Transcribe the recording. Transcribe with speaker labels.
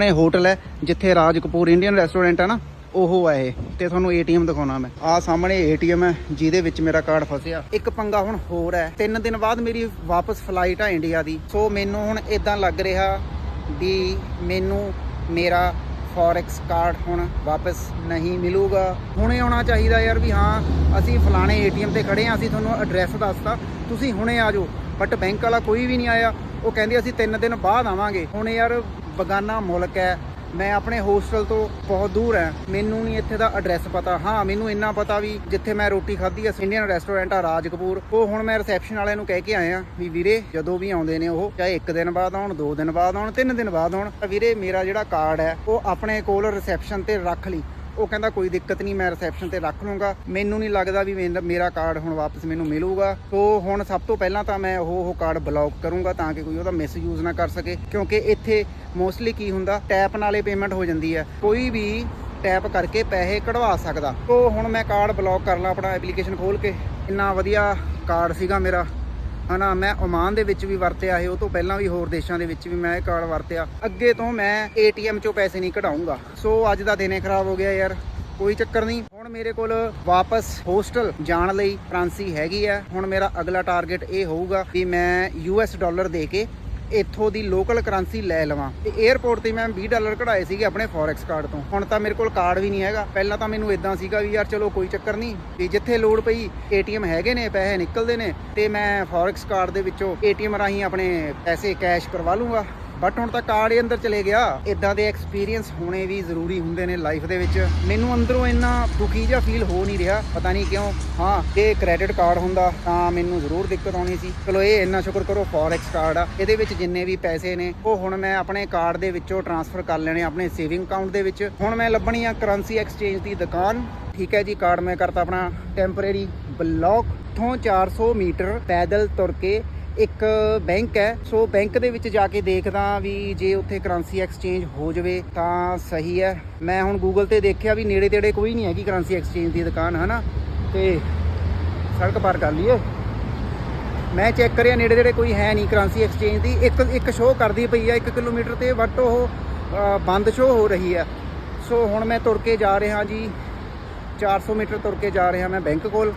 Speaker 1: ਆਪਣੇ ਹੋਟਲ ਹੈ, ਜਿੱਥੇ ਰਾਜ ਕਪੂਰ ਇੰਡੀਅਨ ਰੈਸਟੋਰੈਂਟ ਹੈ ਨਾ, ਉਹ ਹੈ ਇਹ। ਤੇ ਤੁਹਾਨੂੰ ਏਟੀਐਮ ਦਿਖਾਉਣਾ ਮੈਂ। ਆ ਸਾਹਮਣੇ ਏਟੀਐਮ ਹੈ, ਜਿਹਦੇ ਵਿੱਚ ਮੇਰਾ ਕਾਰਡ ਫਸਿਆ। ਇੱਕ ਪੰਗਾ ਹੁਣ ਹੋਰ ਹੈ। ਤਿੰਨ ਦਿਨ ਬਾਅਦ ਮੇਰੀ ਵਾਪਸ ਫਲਾਈਟ ਆ ਇੰਡੀਆ ਦੀ। ਸੋ ਮੈਨੂੰ ਹੁਣ ਇਦਾਂ ਲੱਗ ਰਿਹਾ ਵੀ ਮੈਨੂੰ ਮੇਰਾ ਫੋਰੈਕਸ ਕਾਰਡ ਹੁਣ ਵਾਪਸ ਨਹੀਂ ਮਿਲੂਗਾ। ਹੁਣੇ ਆਉਣਾ ਚਾਹੀਦਾ ਯਾਰ ਵੀ ਹਾਂ, ਅਸੀਂ ਫਲਾਣੇ ਏਟੀਐਮ ਤੇ ਖੜੇ ਆ ਅਸੀਂ ਤੁਹਾਨੂੰ ਐਡਰੈਸ ਦੱਸਤਾ। ਤੁਸੀਂ ਹੁਣੇ ਆ ਜਾਓ। ਬਟ ਬੈਂਕ ਵਾਲਾ ਕੋਈ ਵੀ ਨਹੀਂ ਆਇਆ। ਉਹ ਕਹਿੰਦੇ ਅਸੀਂ 3 ਦਿਨ ਬਾਅਦ ਆਵਾਂਗੇ। ਹੁਣ ਯਾਰ ਬਗਾਨਾ ਮੁਲਕ ਹੈ। ਮੈਂ ਆਪਣੇ ਹੋਸਟਲ ਤੋਂ ਬਹੁਤ ਦੂਰ ਹੈ। ਮੈਨੂੰ ਨਹੀਂ ਇੱਥੇ ਦਾ ਐਡਰੈਸ ਪਤਾ। ਹਾਂ, ਮੈਨੂੰ ਇੰਨਾ ਪਤਾ ਵੀ ਜਿੱਥੇ ਮੈਂ ਰੋਟੀ ਖਾਧੀ ਹੈ ਇੰਡੀਅਨ ਰੈਸਟੋਰੈਂਟ ਆ ਰਾਜ ਕਪੂਰ ਉਹ ਹੁਣ ਮੈਂ ਰਿਸੈਪਸ਼ਨ ਵਾਲਿਆਂ ਨੂੰ ਕਹਿ ਕੇ ਆਇਆ ਵੀ ਵੀਰੇ, ਜਦੋਂ ਵੀ ਆਉਂਦੇ ਨੇ ਉਹ, ਚਾਹੇ ਇੱਕ ਦਿਨ ਬਾਅਦ ਆਉਣ, ਦੋ ਦਿਨ ਬਾਅਦ ਆਉਣ, ਤਿੰਨ ਦਿਨ ਬਾਅਦ ਆਉਣ, ਤਾਂ ਵੀਰੇ ਮੇਰਾ ਜਿਹੜਾ ਕਾਰਡ ਹੈ, ਉਹ ਆਪਣੇ ਕੋਲ ਰਿਸੈਪਸ਼ਨ ਤੇ ਰੱਖ ਲਈ। ਉਹ ਕਹਿੰਦਾ, ਕੋਈ ਦਿੱਕਤ ਨਹੀਂ, ਮੈਂ ਰਿਸੈਪਸ਼ਨ ਤੇ ਰੱਖ ਲੂੰਗਾ। ਮੈਨੂੰ ਨਹੀਂ ਲੱਗਦਾ ਵੀ ਮੇਰਾ- ਮੇਰਾ ਕਾਰਡ ਹੁਣ ਵਾਪਸ ਮੈਨੂੰ ਮਿਲੂਗਾ। ਸੋ ਹੁਣ ਸਭ ਤੋਂ ਪਹਿਲਾਂ ਤਾਂ ਮੈਂ ਉਹ ਉਹ ਕਾਰਡ ਬਲੌਕ ਕਰੂੰਗਾ ਤਾਂ ਕਿ ਕੋਈ ਉਹਦਾ ਮਿਸਯੂਜ਼ ਨਾ ਕਰ ਸਕੇ। ਕਿਉਂਕਿ ਇੱਥੇ ਮੋਸਟਲੀ ਕੀ ਹੁੰਦਾ ਟੈਪ ਨਾਲੇ ਪੇਮੈਂਟ ਹੋ ਜਾਂਦੀ ਹੈ। ਕੋਈ ਵੀ ਟੈਪ ਕਰਕੇ ਪੈਸੇ ਕਢਵਾ ਸਕਦਾ। ਸੋ ਹੁਣ ਮੈਂ ਕਾਰਡ ਬਲੌਕ ਕਰ ਲਾਂ ਆਪਣਾ ਐਪਲੀਕੇਸ਼ਨ ਖੋਲ ਕੇ। ਇੰਨਾ ਵਧੀਆ ਕਾਰਡ ਸੀਗਾ ਮੇਰਾ। ਹਨਾ, ਮੈਂ ਓਮਾਨ ਦੇ ਵਿੱਚ ਵੀ ਵਰਤਿਆ ਇਹ ਉਹ ਤੋਂ ਪਹਿਲਾਂ ਵੀ ਹੋਰ ਦੇਸ਼ਾਂ ਦੇ ਵਿੱਚ ਵੀ ਮੈਂ ਇਹ ਕਾਰਡ ਵਰਤਿਆ। ਅੱਗੇ ਤੋਂ ਮੈਂ ਏਟੀਐਮ ਚੋਂ ਪੈਸੇ ਨਹੀਂ ਕਢਾਉਂਗਾ ਸੋ ਅੱਜ ਦਾ ਦਿਨ ਹੀ ਖਰਾਬ ਹੋ ਗਿਆ ਯਾਰ, ਕੋਈ ਚੱਕਰ ਨਹੀਂ। ਹੁਣ ਮੇਰੇ ਕੋਲ ਵਾਪਸ ਹੋਸਟਲ ਜਾਣ ਲਈ ਕਰੰਸੀ ਹੈਗੀ ਆ ਹੁਣ ਮੇਰਾ ਅਗਲਾ ਟਾਰਗੇਟ ਇਹ ਹੋਊਗਾ ਵੀ ਮੈਂ ਯੂਐਸ ਡਾਲਰ ਦੇ ਕੇ ਇੱਥੋਂ ਦੀ ਲੋਕਲ ਕਰੰਸੀ ਲੈ ਲਵਾਂ। ਤੇ 에ਅਰਪੋਰਟ ਤੇ ਮੈਂ 20 ਡਾਲਰ ਕਢਾਏ ਸੀਗੇ ਆਪਣੇ ਫੋਰੈਕਸ ਕਾਰਡ ਤੋਂ। ਹੁਣ ਤਾਂ ਮੇਰੇ ਕੋਲ ਕਾਰਡ ਵੀ ਨਹੀਂ ਹੈਗਾ। ਪਹਿਲਾਂ ਤਾਂ ਮੈਨੂੰ ਇਦਾਂ ਸੀਗਾ ਵੀ ਯਾਰ ਚਲੋ ਕੋਈ ਚੱਕਰ ਨਹੀਂ। ਵੀ ਜਿੱਥੇ ਲੋੜ ਪਈ, ਏਟੀਐਮ ਹੈਗੇ ਨੇ, ਪੈਸੇ ਨਿਕਲਦੇ ਨੇ। ਤੇ ਮੈਂ ਫੋਰੈਕਸ ਕਾਰਡ ਦੇ ਵਿੱਚੋਂ ਏਟੀਐਮ ਰਾਹੀਂ ਆਪਣੇ ਪੈਸੇ ਕੈਸ਼ ਕਰਵਾ ਲੂੰਗਾ। ਬਟ ਹੁਣ ਤਾਂ ਕਾਰਡ ਹੀ ਅੰਦਰ ਚਲੇ ਗਿਆ। ਇਦਾਂ ਦੇ ਐਕਸਪੀਰੀਅੰਸ ਹੋਣੇ ਵੀ ਜ਼ਰੂਰੀ ਹੁੰਦੇ ਨੇ ਲਾਈਫ ਦੇ ਵਿੱਚ। ਮੈਨੂੰ ਅੰਦਰੋਂ ਇੰਨਾ ਦੁਖੀ ਜਿਹਾ ਫੀਲ ਹੋ ਨਹੀਂ ਰਿਹਾ। ਪਤਾ ਨਹੀਂ ਕਿਉਂ। ਹਾਂ ਜੇ ਕ੍ਰੈਡਿਟ ਕਾਰਡ ਹੁੰਦਾ, ਤਾਂ ਮੈਨੂੰ ਜ਼ਰੂਰ ਦਿੱਕਤ ਆਉਣੀ ਸੀ। ਚਲੋ ਇਹ ਇੰਨਾ ਸ਼ੁਕਰ ਕਰੋ ਫੋਰੈਕਸ ਕਾਰਡ ਆ। ਇਹਦੇ ਵਿੱਚ ਜਿੰਨੇ ਵੀ ਪੈਸੇ ਨੇ, ਉਹ ਹੁਣ ਮੈਂ ਆਪਣੇ ਕਾਰਡ ਦੇ ਵਿੱਚੋਂ ਟ੍ਰਾਂਸਫਰ ਕਰ ਲੈਣੇ ਆਪਣੇ ਸੇਵਿੰਗ ਅਕਾਊਂਟ ਦੇ ਵਿੱਚ। ਹੁਣ ਮੈਂ ਲੱਭਣੀ ਆ ਕਰੰਸੀ ਐਕਸਚੇਂਜ ਦੀ ਦੁਕਾਨ। ਠੀਕ ਹੈ ਜੀ ਕਾਰਡ ਮੈਂ ਕਰਤਾ ਆਪਣਾ ਟੈਂਪਰੇਰੀ ਬਲੌਕ ਤੋਂ 400 ਮੀਟਰ ਪੈਦਲ ਤੁਰ ਕੇ ਇੱਕ ਬੈਂਕ ਹੈ, ਸੋ ਬੈਂਕ ਦੇ ਵਿੱਚ ਜਾ ਕੇ ਦੇਖਦਾ ਵੀ ਜੇ ਉੱਥੇ ਕਰੰਸੀ ਐਕਸਚੇਂਜ ਹੋ ਜਾਵੇ ਤਾਂ ਸਹੀ ਹੈ। ਮੈਂ ਹੁਣ ਗੂਗਲ ਤੇ ਦੇਖਿਆ ਵੀ ਨੇੜੇ ਤੇੜੇ ਕੋਈ ਨਹੀਂ ਹੈਗੀ ਕਰੰਸੀ ਐਕਸਚੇਂਜ ਦੀ ਦੁਕਾਨ, ਹਨਾ? ਤੇ ਸੜਕ ਪਾਰ ਕਰ ਲਈਏ। ਮੈਂ ਚੈੱਕ ਕਰਿਆ ਨੇੜੇ ਤੇੜੇ ਕੋਈ ਹੈ ਨਹੀਂ ਕਰੰਸੀ ਐਕਸਚੇਂਜ ਦੀ। ਇੱਕ ਇੱਕ ਸ਼ੋਅ ਕਰਦੀ ਪਈ ਆ 1 ਕਿਲੋਮੀਟਰ ਤੇ ਬਟ ਉਹ ਬੰਦ ਸ਼ੋਅ ਹੋ ਰਹੀ ਹੈ। ਸੋ ਹੁਣ ਮੈਂ ਤੁਰ ਕੇ ਜਾ ਰਿਹਾ ਜੀ। 400 ਮੀਟਰ ਤੁਰ ਕੇ ਜਾ ਰਿਹਾ ਮੈਂ ਬੈਂਕ ਕੋਲ।